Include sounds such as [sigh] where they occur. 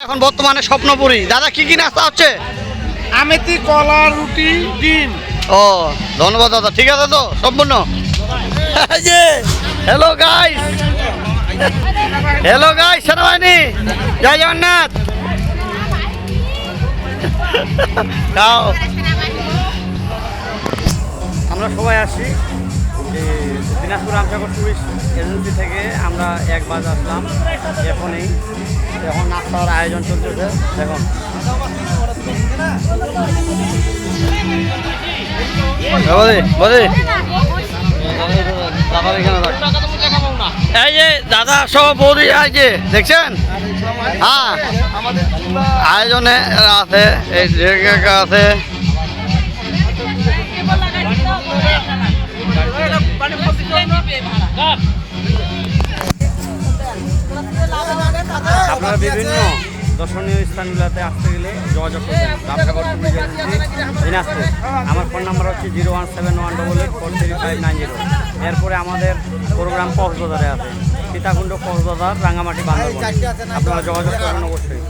এখন বর্তমানে স্বপ্নপুরি। দাদা কি কি নাস্তা হচ্ছে? আমেতি কলা রুটি ডিম। ও ধন্যবাদ দাদা। ঠিক আছে তো? সম্পূর্ণ? যে হ্যালো গাইস হ্যালো গাইস সেনাবাহিনী। জয় জগন্নাথ। [laughs] খাও আমরা সবাই আসি। দিনাজপুর রামসাগর ট্যুরিস্ট এজেন্সি থেকে আমরা এক বাজ আসলাম এখনই। এখন নাস্তার আয়োজন বলি বলি এই যে দাদা সব বৌদি যে, দেখছেন? হ্যাঁ। আয়োজনে আছে এই আছে। আপনারা বিভিন্ন দর্শনীয় স্থানগুলোতে আসতে গেলে যোগাযোগ করবেন। আমার ফোন নাম্বার হচ্ছে zero one seven one double eight four three five nine zero. এরপরে আমাদের প্রোগ্রাম কক্সবাজারে আছে। সীতাকুণ্ড কক্সবাজার রাঙামাটি বান্দরবান। আপনারা যোগাযোগ করবেন অবশ্যই।